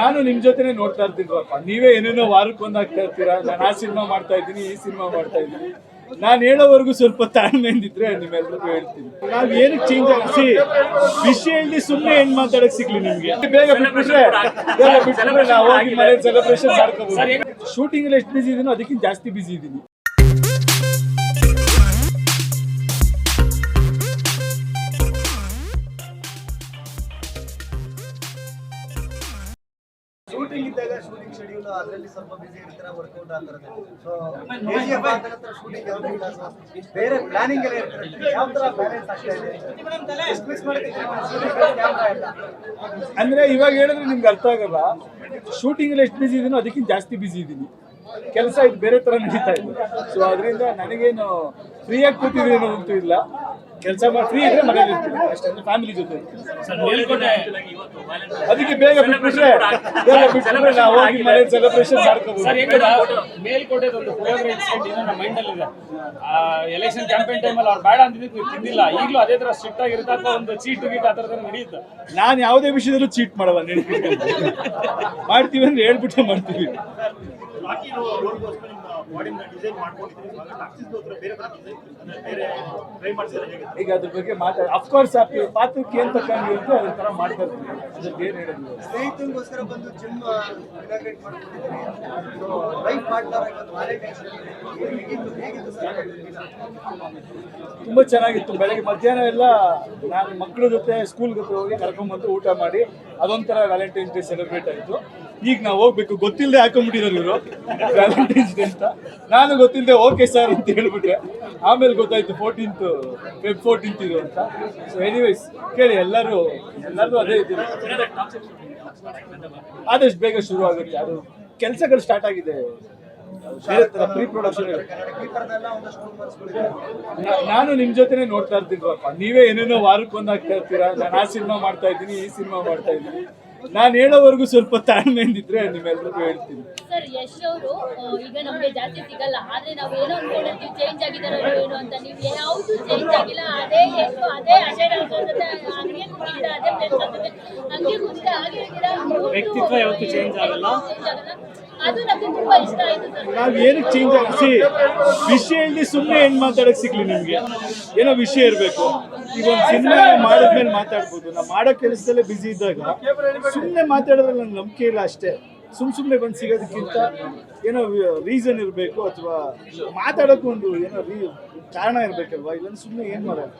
ನಾನು ನಿಮ್ ಜೊತೆನೆ ನೋಡ್ತಾ ಇರ್ತೀನಪ್ಪ ನೀವೇ ಏನೇನೋ ವಾರಕ್ಕೊಂದು ಹಾಕ್ತಾ ಇರ್ತೀರಾ? ನಾನು ಆ ಸಿನಿಮಾ ಮಾಡ್ತಾ ಇದ್ದೀನಿ ಈ ಸಿನಿಮಾ ಮಾಡ್ತಾ ಇದ್ದೀನಿ. ನಾನು ಹೇಳೋವರೆಗೂ ಸ್ವಲ್ಪ ತಾಳ್ಮೆಯಿಂದಿದ್ರೆ ನಿಮ್ಮೆಲ್ಲರಿಗೂ ಹೇಳ್ತೀನಿ. ನಾವು ಏನಕ್ಕೆ ಚೇಂಜ್ ಆಗಿಸಿ ವಿಷಯ ಇಲ್ಲಿ ಸುಮ್ಮನೆ ಏನ್ ಮಾತಾಡಕ್ ಸಿಗ್ಲಿ ನಿಮ್ಗೆ? ಬೇಗ ಬಿಟ್ಬಿಟ್ರೆ ಬೇಗ ಬಿಟ್ಬಿಟ್ರೆ ನಾವು ಹೋಗಿ ಸೆಲೆಬ್ರೇಷನ್ ಮಾಡ್ಕೋಬಹುದು ಶೂಟಿಂಗ್ ಅಲ್ಲಿ ಎಷ್ಟು ಬಿಸಿ ಇದೀನೋ ಅದಕ್ಕಿಂತ ಜಾಸ್ತಿ ಬಿಸಿ ಇದೀನಿ. ಶೂಟಿಂಗ್ ಇದ್ದಾಗ ಶೂಟಿಂಗ್ ಶೆಡ್ಯೂಲ್ ಅದರಲ್ಲಿ ಸ್ವಲ್ಪ ಬಿಸಿ ಇರ್ತಾರೆ ವರ್ಕೌಟ್ ಆ ಥರದ್ದು ಸೊ ಕೆಜಿಎಫ್ ಆದ ನಂತರ ಶೂಟಿಂಗ್ ಯಾವ್ದು ಇಲ್ಲ ಸೊ ಬೇರೆ ಪ್ಲಾನಿಂಗ್ ಎಲ್ಲ ಇರ್ತಾರೆ ಯಾವ ಥರ ಬ್ಯಾಲೆನ್ಸ್ ಆಗ್ತಾ ಇದೆ? ಎಷ್ಟು ಮಿಸ್ ಮಾಡ್ತಿದ್ದೀರಾ? ಕ್ಯಾಮ್ರಾ ಎಲ್ಲ ಅಂದ್ರೆ ಇವಾಗ ಹೇಳಿದ್ರೆ ನಿಮ್ಗೆ ಅರ್ಥ ಆಗಲ್ಲ. ಶೂಟಿಂಗ್ ಅಲ್ಲಿ ಎಷ್ಟು ಬಿಸಿ ಇದೀನೋ ಅದಕ್ಕಿಂತ ಜಾಸ್ತಿ ಬಿಸಿ ಇದ್ದೀನಿ ಕೆಲಸ ಇದು ಬೇರೆ ತರ ನಡೀತಾ ಇದೆ. ಸೊ ಅದರಿಂದ ನನಗೇನು ಫ್ರೀಯಾಗಿ ಕೂತಿದ್ದೀನಿ ಅಂತೂ ಇಲ್ಲ. ಕೆಲಸ ಮಾಡ್ತೀವಿ ಫ್ರೀ ಇದ್ರೆ ಮನೇಲಿ ಇರ್ತೀವಿ. ಅಷ್ಟೇ ಫ್ಯಾಮಿಲಿ ಜೊತೆ. ಅದಕ್ಕೆ ಬೇಗ ಬಿಟ್ಬಿಟ್ರೆ ಬೇಗ ಬಿಟ್ಬಿಟ್ರೆ ನಾವು ಹೋಗಿ ಮನೆ ಸೆಲೆಬ್ರೇಷನ್ ಮಾಡ್ಕೋಬಹುದು ಮೇಲ್ಕೋಟೆದೊಂದು ಪುಳಿಯೋಗರೆ ಇನ್ಸಿಡೆಂಟ್ ಇನ್ನೂ ನಮ್ಮ ಮೈಂಡಲ್ಲಿ ಇದೆ ಎಲೆಕ್ಷನ್ ಕ್ಯಾಂಪೇನ್ ಟೈಮಲ್ಲಿ ಅವ್ರು ಬೇಡ ಅಂದಿದ್ದಕ್ಕೆ ನೀವು ತಿಂದಿಲ್ಲ. ಈಗಲೂ ಅದೇ ತರ ಸ್ಟ್ರಿಕ್ಟ್ ಆಗಿರುತ್ತೆ. ಅಥವಾ ಒಂದು ಚೀಟ್ ಗೀಟ್ ಆ ಥರದ್ದು ನಡೆಯುತ್ತೆ. ನಾನು ಯಾವುದೇ ವಿಷಯದಲ್ಲೂ ಚೀಟ್ ಮಾಡಲ್ಲ. ಮಾಡ್ತೀವಿ ಅಂದ್ರೆ ಹೇಳ್ಬಿಟ್ಟು ಮಾಡ್ತೀವಿ. ರೋಡ್ಗೋಸ್ಕರ ನಿಮ್ಮ ಬಾಡಿನ ಡಿಸೈನ್ ಮಾಡ್ಕೊಂಡಿದ್ದೀವಿ ಇವಾಗ ಟಾಕ್ಸಿಸ್ಗೋಸ್ಕರ ಬೇರೆ ಥರ ಡಿಸೈನ್ ಬೇರೆ ಟ್ರೈ ಮಾಡ್ಸಿದ್ರೆ ಹೇಗೆ? ಈಗ ಅದ್ರ ಬಗ್ಗೆ ಮಾತಾಡ ಅಫ್ಕೋರ್ಸ್ ಆ ಪಾತ್ರಕ್ಕೆ ಏನ್ ತಕ್ಕಂಗೆ ಇರುತ್ತೆ ಅದ್ರ ತರ ಮಾಡ್ತಾ ಇರ್ತೀವಿ. ಅದಕ್ಕೆ ಏನ್ ಹೇಳೋದು? ಸ್ನೇಹಿತರಿಗೋಸ್ಕರ ಬಂದು ಜಿಮ್ ಇನಾಗ್ರೇಟ್ ಮಾಡ್ಕೊಂಡಿದ್ದೀರಿ. ಸೊ ಲೈಫ್ ಪಾರ್ಟ್ನರ್ ಇವತ್ತು ವ್ಯಾಲೆಂಟೈನ್ಸ್ ಹೇಗಿತ್ತು ಹೇಗಿತ್ತು ಸರ್? ತುಂಬಾ ಚೆನ್ನಾಗಿತ್ತು. ಬೆಳಗ್ಗೆ ಮಧ್ಯಾಹ್ನ ಎಲ್ಲ ನಾನು ಮಕ್ಕಳ ಜೊತೆ ಸ್ಕೂಲ್ ಜೊತೆ ಹೋಗಿ ಕರ್ಕೊಂಡ್ಬಂದು ಊಟ ಮಾಡಿ ಅದೊಂಥರ ವ್ಯಾಲೆಂಟೈನ್ಸ್ ಡೇ ಸೆಲೆಬ್ರೇಟ್ ಆಯಿತು. ಈಗ ನಾವು ಹೋಗ್ಬೇಕು. ಗೊತ್ತಿಲ್ಲದೆ ಹಾಕೊಂಡ್ಬಿಟ್ಟಿರೋರು ಇವರು. ವ್ಯಾಲೆಂಟೈನ್ಸ್ ಡೇ ನಾನು ಗೊತ್ತಿಲ್ಲದೆ ಓಕೆ ಸರ್ ಅಂತ ಹೇಳ್ಬಿಟ್ಟೆ ಆಮೇಲೆ ಗೊತ್ತಾಯ್ತು ಫೋರ್ಟೀನ್ತ್ ಫೆಬ್ ಫೋರ್ಟೀನ್ತ್ ಇದು ಅಂತ. ಸೊ ಎನಿವೇಸ್ ಕೇಳಿ, ಎಲ್ಲರೂ ಎಲ್ಲರೂ ಅದೇ ಇದ್ದೀವಿ ಆದಷ್ಟು ಬೇಗ ಶುರು ಆಗುತ್ತೆ ಅದು ಕೆಲಸಗಳು ಸ್ಟಾರ್ಟ್ ಆಗಿದೆ. ಪ್ರೀ ಪ್ರೊಡಕ್ಷನ್ ನಾನು ನಿಮ್ ಜೊತೆನೆ ನೋಡ್ತಾ ಇರ್ತೀನಿ ನೀವೇ ಏನೇನೋ ವಾರಕ್ಕೊಂದು ಹಾಕ್ತಾ ಇರ್ತೀರಾ? ನಾನು ಆ ಸಿನಿಮಾ ಮಾಡ್ತಾ ಇದ್ದೀನಿ, ಈ ಸಿನಿಮಾ ಮಾಡ್ತಾ ಇದ್ದೀನಿ. ನಾನು ಹೇಳೋವರೆಗೂ ಸ್ವಲ್ಪ ತಾಳ್ಮೆಯಿಂದಿದ್ರೆ ನಿಮ್ಮೆಲ್ರಿಗೂ ಹೇಳ್ತೀನಿ. ಸರ್ ಯಶ್ ಅವರು ಈಗ ನಮಗೆ ಜಾಸ್ತಿ ಸಿಗಲ್ಲ. ಆದ್ರೆ ನಾವು ಏನೋ ಅನ್ಕೊಂಡಿರ್ತೀವಿ ಚೇಂಜ್ ಆಗಿದಾರೋ ಏನೋ ಅಂತ. ನೀವು ಯಾವುದು ಚೇಂಜ್ ಆಗಿಲ್ಲ ಅದೇ ಯಶ್ ಅದೇ ಜೊತೆ ಹಂಗೆ ಕೂತಿದ್ದ ಅದೇ ಪ್ಲೇಸ್ ಹಂಗೆ ಕೂತಿದ್ದ ಹಾಗೆ ವ್ಯಕ್ತಿತ್ವ ಯಾವತ್ತು ಚೇಂಜ್ ಆಗಲ್ಲ. ನಾವ್ ಏನಕ್ಕೆ ಚೇಂಜ್ ಆಗಿಸಿ ವಿಷಯ ಇಲ್ಲಿ ಸುಮ್ಮನೆ ಏನ್ ಮಾತಾಡಕ್ ಸಿಗ್ಲಿ ನಿಮ್ಗೆ? ಏನೋ ವಿಷಯ ಇರಬೇಕು. ಈಗ ಒಂದು ಸಿನಿಮಾ ಮಾಡಿದ್ಮೇಲೆ ಮಾತಾಡ್ಬೋದು. ನಾವು ಮಾಡೋ ಕೆಲಸದಲ್ಲೇ ಬಿಸಿ ಇದ್ದಾಗ ಸುಮ್ಮನೆ ಮಾತಾಡಿದ್ರೆ ನನ್ನ ನಂಬಿಕೆ ಇಲ್ಲ ಅಷ್ಟೇ. ಸುಮ್ ಸುಮ್ಮನೆ ಬಂದು ಸಿಗೋದಕ್ಕಿಂತ ಏನೋ ರೀಸನ್ ಇರಬೇಕು ಅಥವಾ ಮಾತಾಡೋಕ್ಕೂ ಒಂದು ಏನೋ ರೀ ಕಾರಣ ಇರಬೇಕಲ್ವಾ? ಇಲ್ಲಾಂದ್ರೆ ಸುಮ್ಮನೆ ಏನು ಮಾಡೋದು?